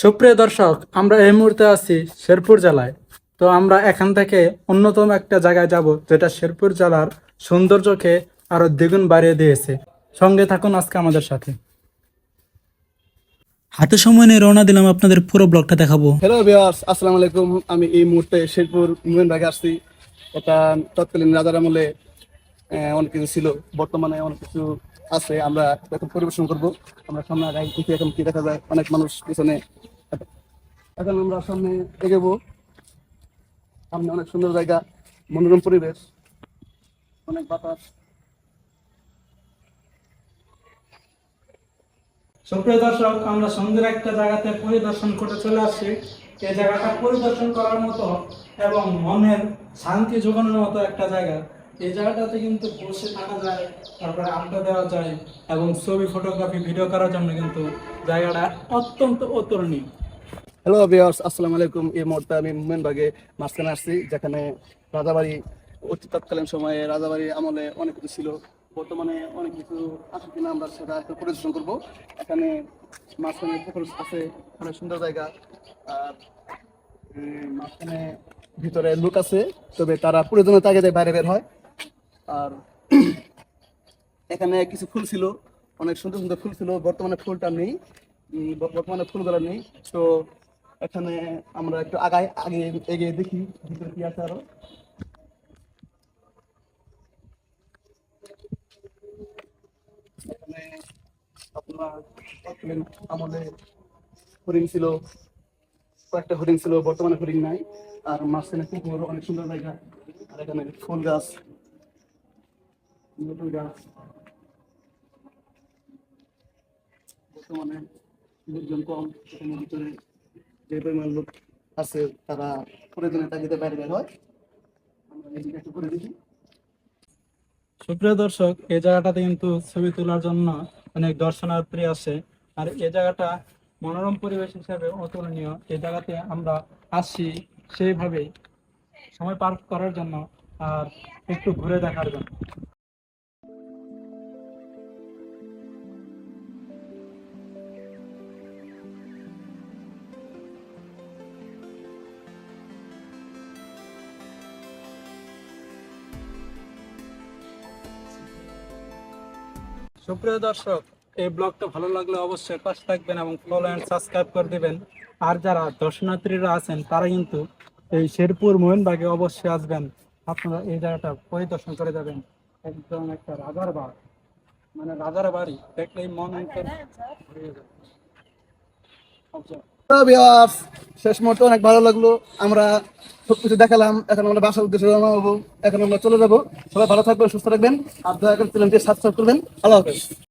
সুপ্রিয় দর্শক, আমরা এই মুহূর্তে আছি শেরপুর জেলায়। তো আমরা এখান থেকে অন্যতম একটা জায়গায় যাব, যেটা শেরপুর জেলার সৌন্দর্যকে আরও দ্বিগুণ বাড়িয়ে দিয়েছে। সঙ্গে থাকুন আজকে আমাদের সাথে। হাতে সময় নিয়ে রওনা দিলাম আপনাদের পুরো ব্লগটা দেখাবো। হ্যালো ভিউয়ার্স আসসালামু আলাইকুম। আমি এই মুহূর্তে শেরপুর মুভেন ভাগে আসছি। এটা তৎকালীন রাজার আমলে অনেক কিছু ছিল। বর্তমানে অনেক কিছু আছে। আমরা এখন পরিবেশন করব। আমরা সামনে আগাই, দেখি এখন কি দেখা যায়। অনেক মানুষ পিছনে এখন আমরা সামনে এগোবো। সামনে অনেক সুন্দর জায়গা, মনোরম পরিবেশ, অনেক বাতাস। সুপ্রিয় দর্শক, আমরা সুন্দর একটা জায়গাতে পরিদর্শন করে চলে আসছি। এই জায়গাটা পরিদর্শন করার মতো এবং মনের শান্তি যোগানোর মতো একটা জায়গা। এই জায়গাটাতে কিন্তু বসে থাকা যায়, তারপরে আড্ডা দেওয়া যায় এবং ছবি ফটোগ্রাফি ভিডিও করার জন্য কিন্তু জায়গাটা অত্যন্ত অতুলনীয়। হ্যালো ভিউয়ার্স আসসালামু আলাইকুম এই মুহূর্তে আমি মুভমেন বাগে মাঝখানে আসছি, যেখানে রাজাবাড়ি অতি তৎকালীন সময়ে রাজাবাড়ি আমলে অনেক কিছু ছিল। বর্তমানে অনেক কিছু আছে কিনা আমরা সেটা একটু পরিদর্শন করব। এখানে মাঝখানে পুকুর আছে, অনেক সুন্দর জায়গা। আর মাঝখানে ভিতরে লোক আছে, তবে তারা প্রয়োজনীয় তাগিদে বাইরে বের হয়। আর, এখানে কিছু ফুল ছিল, অনেক সুন্দর সুন্দর ফুল ছিল। বর্তমানে ফুলটা নেই বর্তমানে ফুলগুলো নেই। তো এখানে আমরা একটু আগায়, আগে এগিয়ে দেখি, ভিতরে কি আছে আরও। আপনার আমলে হরিণ ছিল, কয়েকটা হরিণ ছিল, বর্তমানে হরিণ নাই। আর মাঝখানে পুকুর, অনেক সুন্দর জায়গা। আর এখানে ফুল গাছ, নতুন গাছ। বর্তমানে কম ভিতরে যে পরিমাণ লোক আছে, তারা প্রয়োজনে তাগিদে বাইরে বের হয়। সুপ্রিয় দর্শক, এই জায়গাটাতে কিন্তু ছবি তোলার জন্য অনেক দর্শনার্থী আসে। আর এই জায়গাটা মনোরম পরিবেশ হিসাবে অতুলনীয়। এই জায়গাতে আমরা আসি সেইভাবেই সময় পার করার জন্য আর একটু ঘুরে দেখার জন্য। সুপ্রিয় দর্শক এই ব্লগটা ভালো লাগলে অবশ্যই পাশে থাকবেন এবং ফলো অ্যান্ড সাবস্ক্রাইব করে দিবেন। আর যারা দর্শনার্থীরা আছেন তারা কিন্তু এই শেরপুর মোহনবাগে অবশ্যই আসবেন। আপনারা এই জায়গাটা পরিদর্শন করে যাবেন। একদম একটা রাজার বাড়ি। মানে রাজার বাড়ি দেখলেই মন একদম ভরে যাবে। শেষ মুহূর্তে অনেক ভালো লাগল। আমরা সবকিছু দেখালাম, এখন আমরা বাসার উদ্দেশ্যে রওনা হব, এখন আমরা চলে যাব। সবাই ভালো থাকবেন, সুস্থ থাকবেন, আর দয়া করে চ্যানেলটি সাবস্ক্রাইব করবেন। আল্লাহ হাফেজ।